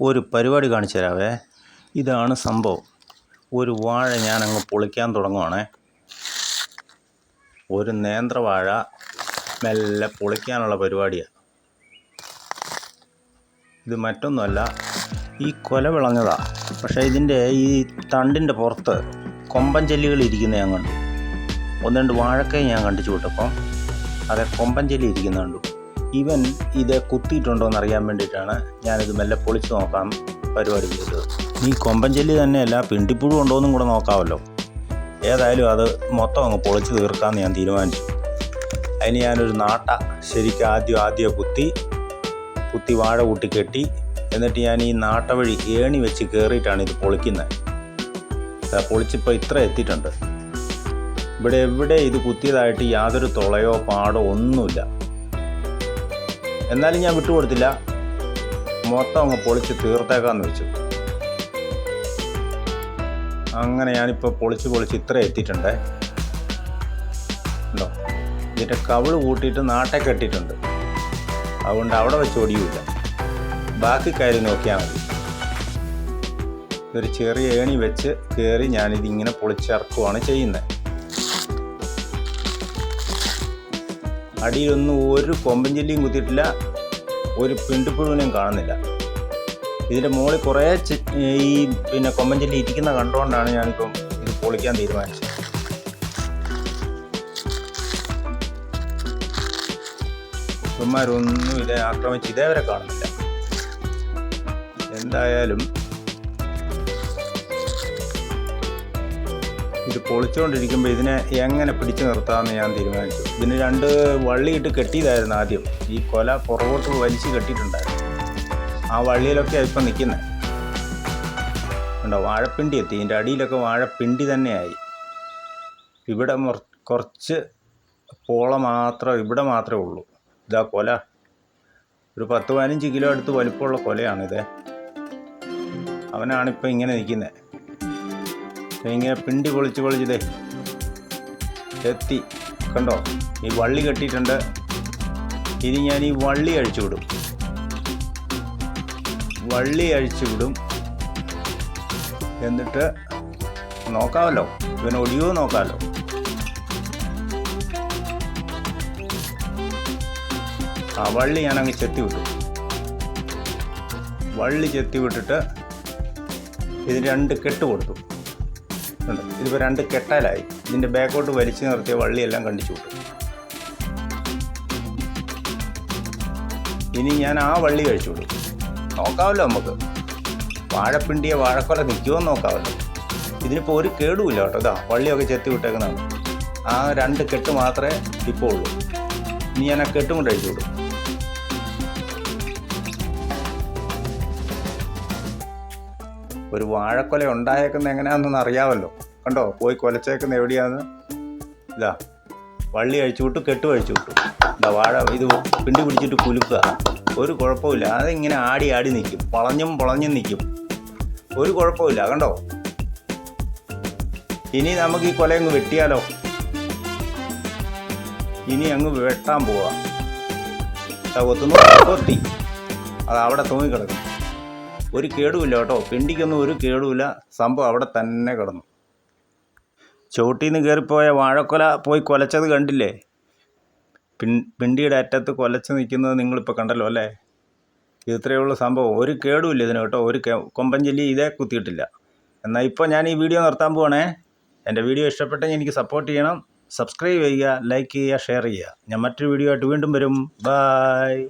ഒരു പരിപാടി കാണിച്ചു തരാവേ. ഇതാണ് സംഭവം. ഒരു വാഴ ഞാനങ്ങ് പൊളിക്കാൻ തുടങ്ങുവാണേ. ഒരു നേന്ത്രവാഴ മെല്ലെ പൊളിക്കാനുള്ള പരിപാടിയാണ് ഇത് മറ്റൊന്നുമല്ല ഈ കൊല വിളഞ്ഞതാ. പക്ഷേ ഇതിന്റെ ഈ തണ്ടിന്റെ പുറത്ത് കൊമ്പൻ ചെല്ലികൾ ഇരിക്കുന്ന ഞാൻ കണ്ടു. ഒന്ന് രണ്ട് വാഴക്കൈ ഞാൻ കണ്ടിച്ചു വിട്ടപ്പം. അതെ കൊമ്പൻ ചെല്ലി ഇരിക്കുന്ന കണ്ടു. ഇവൻ ഇത് കുത്തിയിട്ടുണ്ടോ എന്ന് അറിയാൻ വേണ്ടിയിട്ടാണ് ഞാനിത് മെല്ലെ പൊളിച്ച് നോക്കാം പരിപാടി ചെയ്തത് ഈ കൊമ്പൻ ചെല്ലി തന്നെയല്ല പിണ്ടിപ്പുഴു ഉണ്ടോയെന്നും കൂടെ നോക്കാമല്ലോ. ഏതായാലും അത് മൊത്തം അങ്ങ് പൊളിച്ച് തീർക്കാമെന്ന് ഞാൻ തീരുമാനിച്ചു. അതിന് ഞാനൊരു നാട്ട ശരിക്കും ആദ്യം ആദ്യം കുത്തി കുത്തി വാഴ കൂട്ടി കെട്ടി എന്നിട്ട് ഞാൻ ഈ നാട്ട വഴി ഏണി വെച്ച് കയറിയിട്ടാണ് ഇത് പൊളിക്കുന്നത്. പൊളിച്ചിപ്പോൾ ഇത്ര എത്തിയിട്ടുണ്ട്. ഇവിടെ എവിടെ ഇത് കുത്തിയതായിട്ട് യാതൊരു തുളയോ പാടോ ഒന്നുമില്ല. എന്നാലും ഞാൻ വിട്ടുകൊടുത്തില്ല. മൊത്തം അങ്ങ് പൊളിച്ച് തീർത്തേക്കാന്ന് വെച്ചു. അങ്ങനെ ഞാനിപ്പോൾ പൊളിച്ച് പൊളിച്ച് ഇത്ര എത്തിയിട്ടുണ്ട്. ഉണ്ടോ? ഇതിന്റെ കവിൾ കൂട്ടിയിട്ട് നാട്ടെ കെട്ടിയിട്ടുണ്ട് അതുകൊണ്ട് അവിടെ വെച്ച് ഒടിയില്ല. ബാക്കി കാര്യം നോക്കിയാൽ മതി. ഒരു ചെറിയ ഏണി വെച്ച് കയറി ഞാനിതിങ്ങനെ പൊളിച്ചിറക്കുവാണ് ചെയ്യുന്നത് അടിയിലൊന്നും ഒരു കൊമ്പൻ ചെല്ലിയും കുത്തിയിട്ടില്ല ഒരു പിണ്ടിപ്പുഴുവിനെയും കാണുന്നില്ല. ഇതിന്റെ മുകളിൽ കുറേ ഈ പിന്നെ കൊമ്പൻ ചെല്ലി ഇരിക്കുന്ന കണ്ടുകൊണ്ടാണ് ഞാനിപ്പം ഇത് പൊളിക്കാൻ തീരുമാനിച്ചത്. ഇവന്മാരൊന്നും ഇതേ ആക്രമിച്ച് ഇതേവരെ കാണുന്നില്ല. എന്തായാലും ഇത് പൊളിച്ചുകൊണ്ടിരിക്കുമ്പോൾ ഇതിനെ എങ്ങനെ പിടിച്ചു നിർത്താമെന്ന് ഞാൻ തീരുമാനിച്ചു. ഇതിന് രണ്ട് വള്ളിയിട്ട് കെട്ടിയതായിരുന്നു ആദ്യം. ഈ കൊല പുറകോട്ട് വലിച്ച് കെട്ടിയിട്ടുണ്ടായിരുന്നു. ആ വള്ളിയിലൊക്കെ ഇപ്പം നിൽക്കുന്നത് ഉണ്ടോ വാഴപ്പിണ്ടി എത്തി. ഇതിന്റെ അടിയിലൊക്കെ വാഴപ്പിണ്ടി തന്നെയായി. ഇവിടെ കുറച്ച് പോള മാത്രം ഇവിടെ മാത്രമേ ഉള്ളൂ. ഇതാ കൊല. ഒരു പത്ത് പതിനഞ്ച് കിലോ അടുത്ത് വലിപ്പമുള്ള കൊലയാണിത്. അവനാണിപ്പോൾ ഇങ്ങനെ നിൽക്കുന്നത് ഇങ്ങനെ പിണ്ടി പൊളിച്ച് പൊളിച്ചതേ എത്തി. കണ്ടോ? ഈ വള്ളി കെട്ടിയിട്ടുണ്ട്. ഇനി ഞാൻ ഈ വള്ളി അഴിച്ചു വിടും. വള്ളി അഴിച്ചു വിടും. എന്നിട്ട് നോക്കാമല്ലോ. ഇവൻ ഒടിയോ നോക്കാമല്ലോ. ആ വള്ളി ഞാൻ അങ്ങ് ചെത്തി വിട്ടു. വള്ളി ചെത്തി വിട്ടിട്ട് ഇത് രണ്ട് കെട്ട് കൊടുത്തു. ഉണ്ട്. ഇതിപ്പോൾ രണ്ട് കെട്ടാലായി. ഇതിന്റെ ബാക്കോട്ട് വലിച്ചു നിർത്തിയ വള്ളിയെല്ലാം കണ്ടിച്ചു വിട്ടു ഇനി ഞാൻ ആ വള്ളി കഴിച്ചു കൊടുക്കും നോക്കാമല്ലോ നമുക്ക്. വാഴപ്പിണ്ടിയ വാഴക്കൊല നിൽക്കുമോ നോക്കാമല്ലോ. ഇതിനിപ്പോൾ ഒരു കേടുമില്ല കേട്ടോ. ഇതാ വള്ളിയൊക്കെ ചെത്തി വിട്ടേക്കുന്നതാണ്. ആ രണ്ട് കെട്ട് മാത്രമേ ഇപ്പോൾ ഉള്ളൂ. ഇനി ഞാൻ ആ കെട്ടും കൊണ്ട് അഴിച്ചു വിടും ഒരു വാഴക്കൊല ഉണ്ടായേക്കുന്ന എങ്ങനെയാണെന്നൊന്ന് അറിയാമല്ലോ. കണ്ടോ? പോയി കൊലച്ചേക്കുന്ന എവിടെയാന്ന്? ഇതാ വള്ളി അഴിച്ചു വിട്ടു കെട്ട് അഴിച്ചു വിട്ടു. എന്താ വാഴ ഇത് പിണ്ടി പിടിച്ചിട്ട് കുലുക്കുക. ഒരു കുഴപ്പമില്ല. അതിങ്ങനെ ആടി ആടി നിൽക്കും. പളഞ്ഞും പൊളഞ്ഞും നിൽക്കും. ഒരു കുഴപ്പമില്ല. കണ്ടോ? ഇനി നമുക്ക് ഈ കൊല അങ്ങ് വെട്ടിയാലോ? ഇനി അങ്ങ് വെട്ടാൻ പോവാ. കൊത്തുന്നു കൊത്തി അത് അവിടെ തൂങ്ങിക്കിടക്കും. ഒരു കേടുമില്ല കേട്ടോ. പിണ്ടിക്കൊന്നും ഒരു കേടുമില്ല സംഭവം അവിടെ തന്നെ കിടന്നു. ചവിട്ടിൽ നിന്ന് കയറിപ്പോയ വാഴക്കൊല പോയി കൊലച്ചത് കണ്ടില്ലേ? പിൻ പിണ്ടിയുടെ അറ്റത്ത് കൊലച്ച് നിൽക്കുന്നത് നിങ്ങളിപ്പോൾ കണ്ടല്ലോ അല്ലേ? ഇത് ഇത്രയേ ഉള്ളൂ സംഭവം. ഒരു കേടുമില്ല ഇതിന് കേട്ടോ. ഒരു കൊമ്പഞ്ചൊല്ലി ഇതേ കുത്തിയിട്ടില്ല. എന്നാൽ ഇപ്പോൾ ഞാൻ ഈ വീഡിയോ നിർത്താൻ പോവാണേ. എന്റെ വീഡിയോ ഇഷ്ടപ്പെട്ടെങ്കിൽ എനിക്ക് സപ്പോർട്ട് ചെയ്യണം. സബ്സ്ക്രൈബ് ചെയ്യുക ലൈക്ക് ചെയ്യുക ഷെയർ ചെയ്യുക. ഞാൻ മറ്റൊരു വീഡിയോ ആയിട്ട് വീണ്ടും വരും. ബായ്